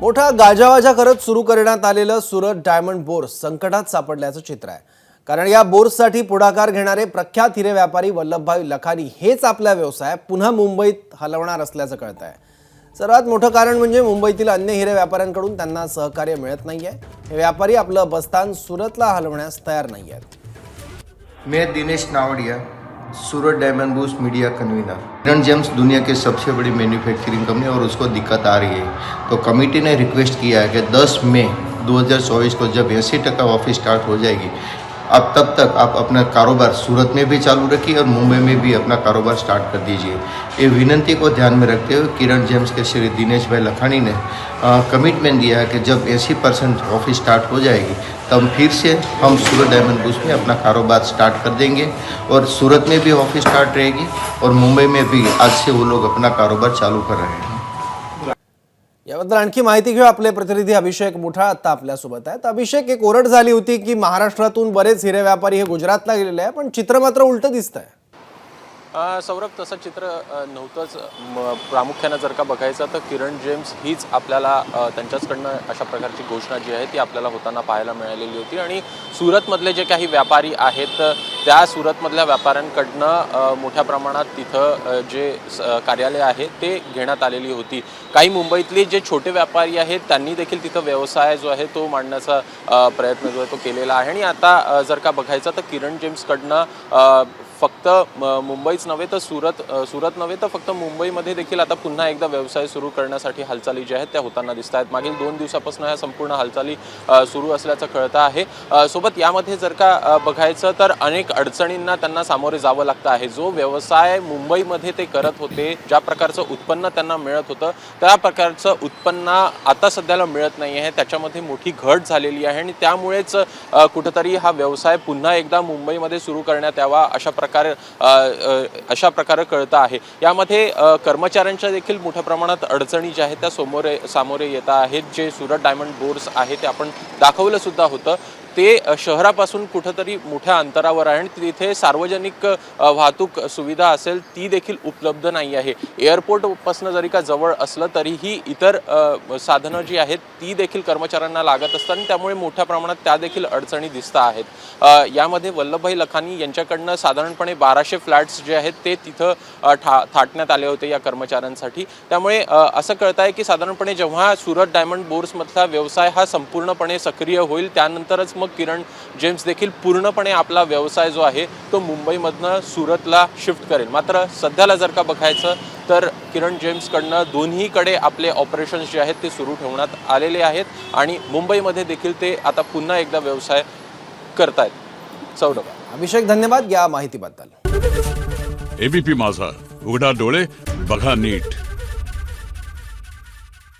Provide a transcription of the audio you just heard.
मोठा गाजावाजा करत सुरू करण्यात आलेलं सुरत डायमंड बोर्स संकटात सापडल्याचं चित्र आहे. कारण या बोर्ससाठी पुढाकार घेणारे प्रख्यात हिरे व्यापारी वल्लभभाई लखानी हेच आपला व्यवसाय पुन्हा मुंबईत हलवणार असल्याचं कळत आहे सर्वात मोठं कारण म्हणजे मुंबईतील अन्य हिरे व्यापाऱ्यांकडून त्यांना सहकार्य मिळत नाहीये. हे व्यापारी आपलं बस्तान सुरतला हलवण्यास तयार नाही आहेत मी Dinesh Navadiya. Surat diamond bourse media convener. Kiran gems दुनिया की सबसे बड़ी मैन्युफैक्चरिंग कंपनी और उसको दिक्कत आ रही है। तो कमेटी ने रिक्वेस्ट किया है कि 10 मई 2024 को जब अस्सी टका ऑफ़िस स्टार्ट हो जाएगी अब तब तक आप अपना कारोबार सूरत में भी चालू रखिए और मुंबई में भी अपना कारोबार स्टार्ट कर दीजिए। ये विनंती को ध्यान में रखते हुए किरण जेम्स के श्री दिनेश भाई लखानी ने कमिटमेंट दिया है कि जब 80 परसेंट ऑफ़िस स्टार्ट हो जाएगी, तब फिर से हम सूरत डायमंड बूस में अपना कारोबार स्टार्ट कर देंगे और सूरत में भी ऑफ़िस स्टार्ट रहेगी और मुंबई में भी आज से वो लोग अपना कारोबार चालू कर रहे हैं। याबद्दल आणखी माहिती घेऊ. आपले प्रतिनिधी अभिषेक मोठा आता आपल्यासोबत आहेत. अभिषेक एक ओरड झाली होती की महाराष्ट्रातून बरेच हिरे व्यापारी हे गुजरातला गेलेले आहे पण चित्र मात्र उलट दिसत आहे सौरभ तसं चित्र नव्हतंच. म, प्रामुख्यानं जर का बघायचं तर किरण जेम्स हीच आपल्याला त्यांच्याचकडनं अशा प्रकारची घोषणा जी आहे ती आपल्याला होताना पाहायला मिळालेली होती. आणि सुरतमधले जे काही व्यापारी आहेत त्या सुरतमधल्या व्यापाऱ्यांकडनं मोठ्या प्रमाणात तिथं जे स- कार्यालय आहे ते घेण्यात आलेली होती. काही मुंबईतले जे छोटे व्यापारी आहेत त्यांनी देखील तिथं व्यवसाय जो आहे तो मांडण्याचा प्रयत्न जो आहे तो केलेला आहे. आणि आता जर का बघायचं तर किरण जेम्सकडनं फक्त मुंबईच नव्हे तर सुरत सुरत नव्हे तर फक्त मुंबईमध्ये देखील आता पुन्हा एकदा व्यवसाय सुरू करण्यासाठी हालचाली ज्या आहेत त्या होताना दिसत आहेत मागील दोन दिवसापासून ह्या संपूर्ण हालचाली सुरू असल्याचं कळतं आहे. सोबत यामध्ये जर का बघायचं तर अनेक अडचणींना त्यांना सामोरे जावं लागतं आहे. जो व्यवसाय मुंबईमध्ये ते करत होते ज्या प्रकारचं उत्पन्न त्यांना मिळत होतं त्या प्रकारचं उत्पन्न आता सध्याला मिळत नाही आहे. त्याच्यामध्ये मोठी घट झालेली आहे आणि त्यामुळेच कुठंतरी हा व्यवसाय पुन्हा एकदा मुंबईमध्ये सुरू करण्यात यावा अशा प्रकार प्रकार अशा प्रकारे कळतं आहे. यामध्ये कर्मचाऱ्यांच्या देखील मोठ्या प्रमाणात अडचणी ज्या आहेत त्या समोरे सामोरे येत आहेत. जे सुरत डायमंड बोर्स आहे ते आपण दाखवलं सुद्धा होतं. ते शहरापासून कुठंतरी मोठ्या अंतरावर आहे आणि तिथे सार्वजनिक वाहतूक सुविधा असेल ती देखील उपलब्ध नाही आहे. एअरपोर्टपासून जरी का जवळ असलं तरीही इतर साधनं जी आहेत ती देखील कर्मचाऱ्यांना लागत असतात आणि त्यामुळे मोठ्या प्रमाणात त्या देखील अडचणी दिसत आहेत. यामध्ये वल्लभभाई लखानी यांच्याकडनं साधारणपणे बाराशे फ्लॅट्स जे आहेत ते तिथं ठा थाटण्यात आले होते या कर्मचाऱ्यांसाठी. त्यामुळे असं कळत आहे की साधारणपणे जेव्हा सुरत डायमंड बोर्समधला व्यवसाय हा संपूर्णपणे सक्रिय होईल त्यानंतरच मग किरण जेम्स देखील पूर्णपणे आपला व्यवसाय जो आहे तो मुंबईमधनं सुरतला शिफ्ट करेल. मात्र सध्याला जर का बघायचं तर किरण जेम्सकडनं दोन्हीकडे आपले ऑपरेशन्स जे आहेत ते सुरू ठेवण्यात आलेले आहेत आणि मुंबईमध्ये देखील ते आता पुन्हा एकदा व्यवसाय करतायत. सौरभ अभिषेक धन्यवाद. या माहितीबद्दल. एबीपी माझा. उघडा डोळे बघा नीट.